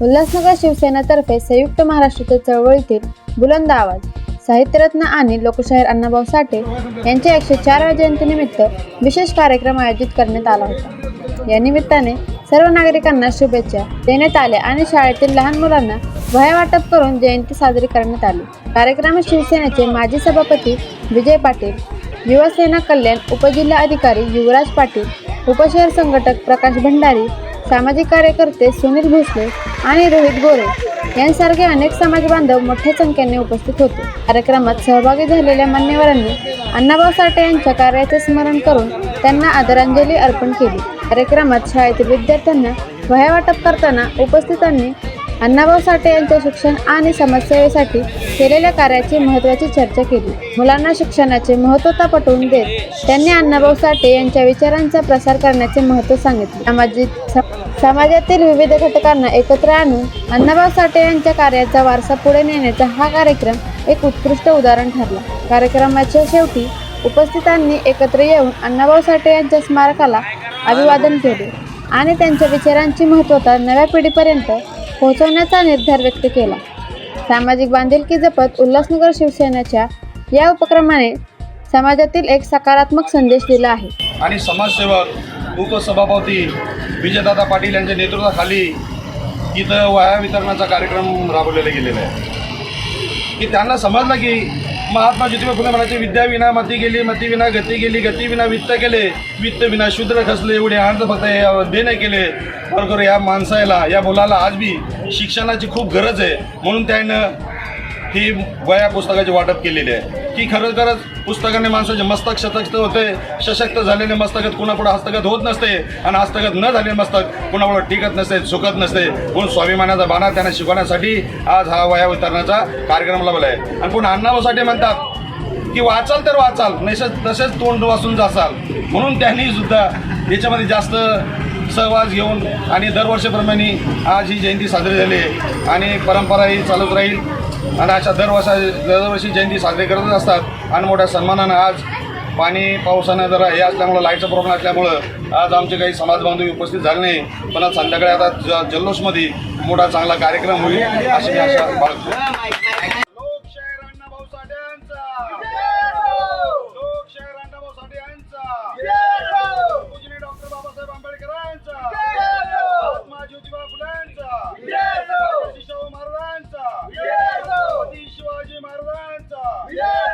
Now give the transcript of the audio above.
उल्हासनगर शिवसेनेतर्फे संयुक्त महाराष्ट्राच्या चळवळीतील बुलंद आवाज साहित्यरत्न आणि लोकशाहीर अण्णाभाऊ साठे यांच्या एकशे चाराव्या जयंतीनिमित्त विशेष कार्यक्रम आयोजित करण्यात आला होता. या निमित्ताने सर्व नागरिकांना शुभेच्छा देण्यात आल्या आणि शाळेतील लहान मुलांना वह्या वाटप करून जयंती साजरी करण्यात आली. कार्यक्रमात शिवसेनेचे माजी सभापती विजय पाटील युवासेना कल्याण उपजिल्हा अधिकारी युवराज पाटील उपशहर संघटक प्रकाश भंडारी सामाजिक कार्यकर्ते सुनील भोसले आणि रोहित गोरे यांसारखे अनेक समाज बांधव मोठ्या संख्येने उपस्थित होते. कार्यक्रमात सहभागी झालेल्या मान्यवरांनी अण्णाभाऊ साठे यांच्या कार्याचे स्मरण करून त्यांना आदरांजली अर्पण केली. कार्यक्रमात शाळेतील विद्यार्थ्यांना वह्या वाटप करताना उपस्थितांनी अण्णाभाऊ साठे यांच्या शिक्षण आणि समाजसेवेसाठी केलेल्या कार्याची महत्त्वाची चर्चा केली. मुलांना शिक्षणाचे महत्त्वता पटवून देत त्यांनी अण्णाभाऊ साठे यांच्या विचारांचा प्रसार करण्याचे महत्त्व सांगितले. सामाजिक स- समाजातील विविध घटकांना एकत्र आणून अण्णाभाऊ साठे यांच्या कार्याचा वारसा पुढे नेण्याचा हा कार्यक्रम एक उत्कृष्ट उदाहरण ठरला. कार्यक्रमाच्या शेवटी उपस्थितांनी एकत्र येऊन अण्णाभाऊ साठे यांच्या स्मारकाला अभिवादन केले आणि त्यांच्या विचारांची महत्त्वता नव्या पिढीपर्यंत पोहोचवण्याचा निर्धार व्यक्त केला. सामाजिक बांधिलकी जपत उल्हासनगर शिवसेनेच्या या उपक्रमाने समाजातील एक सकारात्मक संदेश दिला आहे. आणि समाजसेवक उपसभापती विजयदादा पाटील यांच्या नेतृत्वाखाली इथं वाया वितरणाचा कार्यक्रम राबवलेला गेलेला आहे. की त्यांना समजलं की महात्मा ज्योतिबा फुले म्हणायचे विद्या विना मती गेली मती विना गती गेली गतीविना वित्त केले वित्त विना शूद्र खसले एवढे आनंद फक्त देणे केले. बरोबर या माणसाला या मुलाला आज बी शिक्षणाची खूप गरज आहे. म्हणून त्यानं ही वया पुस्तकाचे वाटप केलेले आहे. की खरं खरंच पुस्तकाने माणसाचे मस्तक सशक्त होते सशक्त झालेले मस्तकात कुणापुढे हस्तगत होत नसते आणि हस्तगत न झालेले मस्तक कुणापुढे टिकत नसते सुखत नसते. म्हणून स्वाभिमानाचा बाणा त्यांना शिकवण्यासाठी आज हा वया वितरणाचा कार्यक्रम लावला आहे आणि पुन्हा अण्णाभाऊसाठी म्हणतात की वाचाल तर वाचाल नसेच तसेच तोंड वाचून जासाल. म्हणून त्यांनी सुद्धा याच्यामध्ये जास्त सहवास घेऊन आणि दरवर्षीप्रमाणे आज ही जयंती साजरी झाली आहे. आणि परंपरा ही चालूच राहील. आणि अशा दरवर्षा दरवर्षी जयंती साजरी करतच असतात. आणि मोठ्या सन्मानानं आज पाणी पावसानं जरा हे असल्यामुळं लाईटचा प्रॉब्लेम असल्यामुळं आज आमचे काही समाज बांधव उपस्थित झाले नाही. पण आज संध्याकाळी आता ज जल्लोषमध्ये मोठा चांगला कार्यक्रम होईल अशी मी आशा बाळगतो. Yeah.